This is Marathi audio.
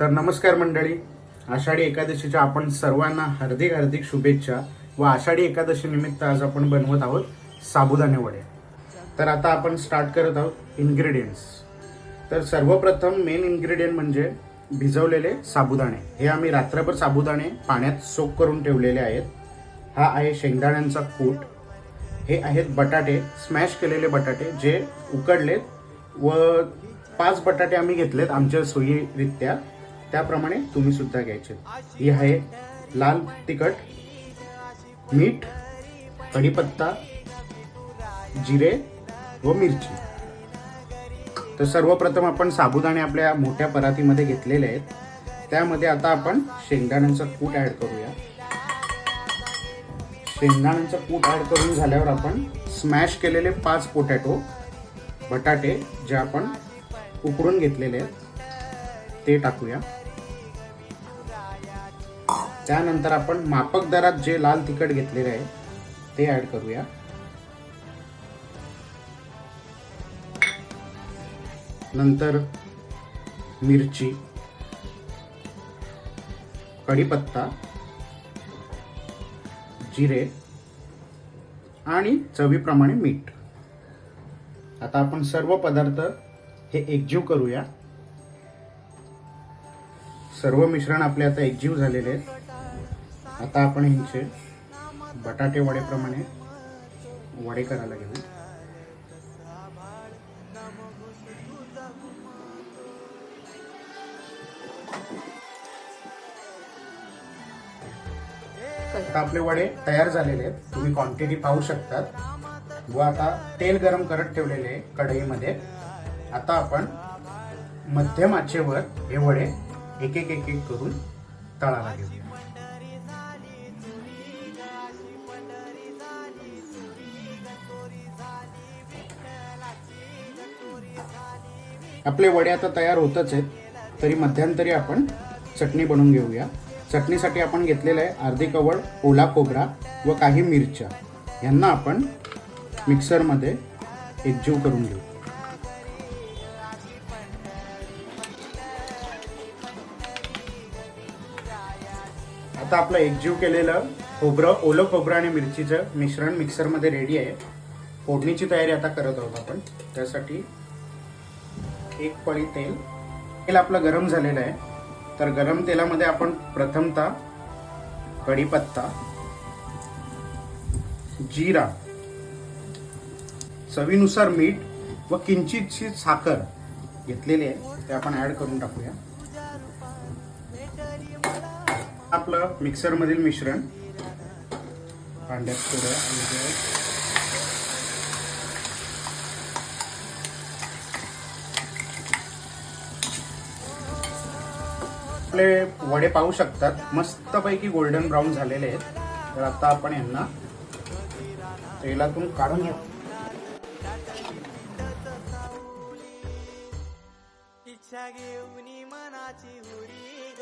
तर नमस्कार मंडळी. आषाढी एकादशीच्या आपण सर्वांना हार्दिक हार्दिक शुभेच्छा व आषाढी एकादशी निमित्त आज आपण बनवत आहोत साबुदाणे वडे. तर आता आपण स्टार्ट करत आहोत इन्ग्रेडियंट्स तर सर्वप्रथम मेन इन्ग्रेडियंट म्हणजे भिजवलेले साबुदाणे. हे आम्ही रात्रभर साबुदाणे पाण्यात सोक करून ठेवलेले आहेत. हा आहे शेंगदाण्यांचा कूट. हे आहेत बटाटे. स्मॅश केलेले बटाटे जे उकडलेत व पाच बटाटे आम्ही घेतलेत आमच्या सोयीरित्या. त्याप्रमाणे तुम्ही सुद्धा घ्यायचे. ही आहे लाल तिखट मीठ कढीपत्ता जिरे व मिरची. तर सर्वप्रथम आपण साबुदाणे आपल्या मोठ्या परातीमध्ये घेतलेले आहेत. त्यामध्ये आता आपण शेंगदाण्यांचा कूट ॲड करूया. शेंगदाण्यांचा कूट ॲड करून झाल्यावर आपण स्मॅश केलेले पाच पोटॅटो बटाटे जे आपण उकडून घेतलेले आहेत ते टाकूया. त्यानंतर आपण मापक दरात जे लाल तिखट घेतलेले आहे ते ॲड करूया. नंतर मिरची कढीपत्ता जिरे आणि चवीप्रमाणे मीठ. आता आपण सर्व पदार्थ हे एकजीव करूया. सर्व मिश्रण आपले आता एकजीव झालेले आहेत. आता आपण ह्यांचे बटाटे वडेप्रमाणे वडे करायला घेऊ. आता आपले वडे तयार झालेले आहेत. तुम्ही क्वांटिटी पाहू शकतात. व आता तेल गरम करत ठेवलेले आहे कढईमध्ये. आता आपण मध्यम आचेवर हे वडे एक एक एक एक करून तळाला घेऊया. आपले वडे आता तयार होतच आहेत तरी मध्यंतरी आपण चटणी बनवून घेऊया. चटणीसाठी आपण घेतलेलं आहे अर्धी कवळ ओला खोबरा व काही मिरच्या. यांना आपण मिक्सरमध्ये एकजीव करून घेऊ. आता आपलं एकजीव केलेलं खोबरं ओलं खोबरं आणि मिरचीचं मिश्रण मिक्सरमध्ये रेडी आहे. फोडणीची तयारी आता करत आहोत आपण. त्यासाठी एक पळी तेल. तेल आपलं गरम झालेलं आहे. तर गरम तेलामध्ये आपण प्रथमतः कढीपत्ता जिरा चवीनुसार मीठ व किंचितशी साखर घेतलेली आहे. ते आपण ॲड करून टाकूया. आपलं मिक्सरमधील मिश्रण. भांड्यात थोडं आपले वडे पाहू शकतात. मस्तपैकी गोल्डन ब्राऊन झालेले आहेत. तर आता आपण यांना तेलातून काढून घेऊ. इच्छा घेऊन मनाची हुरी